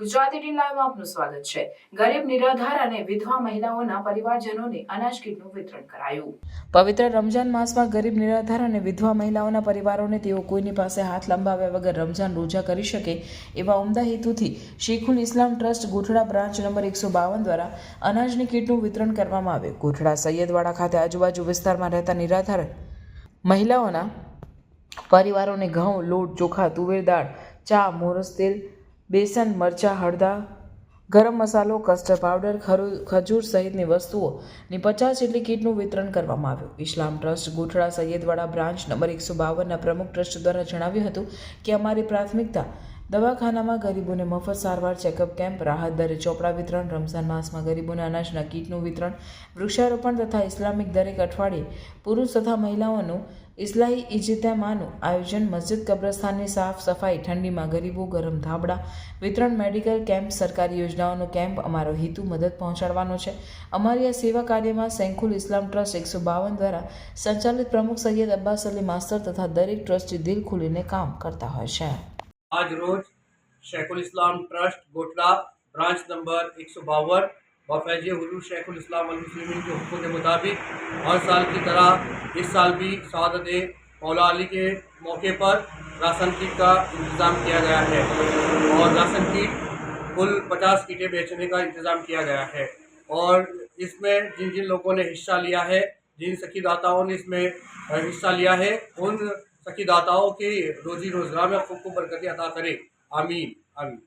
Gujarati tin લાઈવમાં આપનું સ્વાગત છે. ગરીબ, નિરાધાર અને વિધવા મહિલાઓના પરિવારજનોને અનાજ કીટનું વિતરણ કરાયું. પવિત્ર રમજાન માસમાં ગરીબ, નિરાધાર અને વિધવા મહિલાઓના પરિવારોને તેઓ કોઈની પાસે હાથ લંબાવ્યા વગર રમજાન રોજા કરી શકે એવા ઉમદા હેતુથી Shekhul Islam trust Gothda branch number એકસો બાવન દ્વારા અનાજની કીટનું વિતરણ કરવામાં આવ્યું. ગોઠડા સૈયદવાડા ખાતે આજુબાજુ વિસ્તારમાં રહેતા નિરાધાર મહિલાઓના પરિવારોને ઘઉં, લોટ, ચોખા, તુવેર દાળ, ચા, મોરસ તેલ બેસન, મરચાં હળદા ગરમ મસાલો, કસ્ટર્ડ પાવડર ખજૂર સહિતની વસ્તુઓની પચાસ જેટલી કીટનું વિતરણ કરવામાં આવ્યું. Islam trust Gothda Saiyadwada branch number એકસો બાવનના પ્રમુખ ટ્રસ્ટ દ્વારા જણાવ્યું હતું કે અમારી પ્રાથમિકતા દવાખાનામાં ગરીબોને મફત સારવાર, ચેકઅપ કેમ્પ, રાહત દરે ચોપડા વિતરણ, રમઝાન માસમાં ગરીબોને અનાજના કીટનું વિતરણ, વૃક્ષારોપણ તથા ઇસ્લામિક દરેક અઠવાડિયે પુરુષ તથા મહિલાઓનું ઇસ્લાહી ઇજતેમાનું આયોજન મસ્જિદ કબ્રસ્તાનની સાફ સફાઈ, ઠંડીમાં ગરીબો, ગરમ ધાબળા, વિતરણ મેડિકલ કેમ્પ, સરકારી યોજનાઓનો કેમ્પ, અમારો હેતુ મદદ પહોંચાડવાનો છે. અમારી આ સેવા કાર્યમાં સેંખુલ ઇસ્લામ ટ્રસ્ટ એકસો બાવન દ્વારા સંચાલિત પ્રમુખ સૈયદ અબ્બાસ અલી માસ્તર તથા દરેક ટ્રસ્ટી દિલ ખુલીને કામ કરતા હોય છે. આજ રોજ Shekhul Islam trust Gotla branch number એકસો બાવન बावन वफैज हुजूर शेखुल इस्लाम के हुक्म के मुताबिक हर साल की तरह इस साल भी शहादत मौला अली के मौके पर राशन किट का इंतज़ाम किया गया है और राशन किट कुल पचास कीटें बेचने का इंतज़ाम किया गया है और इसमें जिन जिन लोगों ने हिस्सा लिया है, जिन सखीदाताओं ने इसमें हिस्सा लिया है, उन सखीदाताओं की रोजी रोज़गार में खूब को बरकती अदा करें। आमीन आमीन।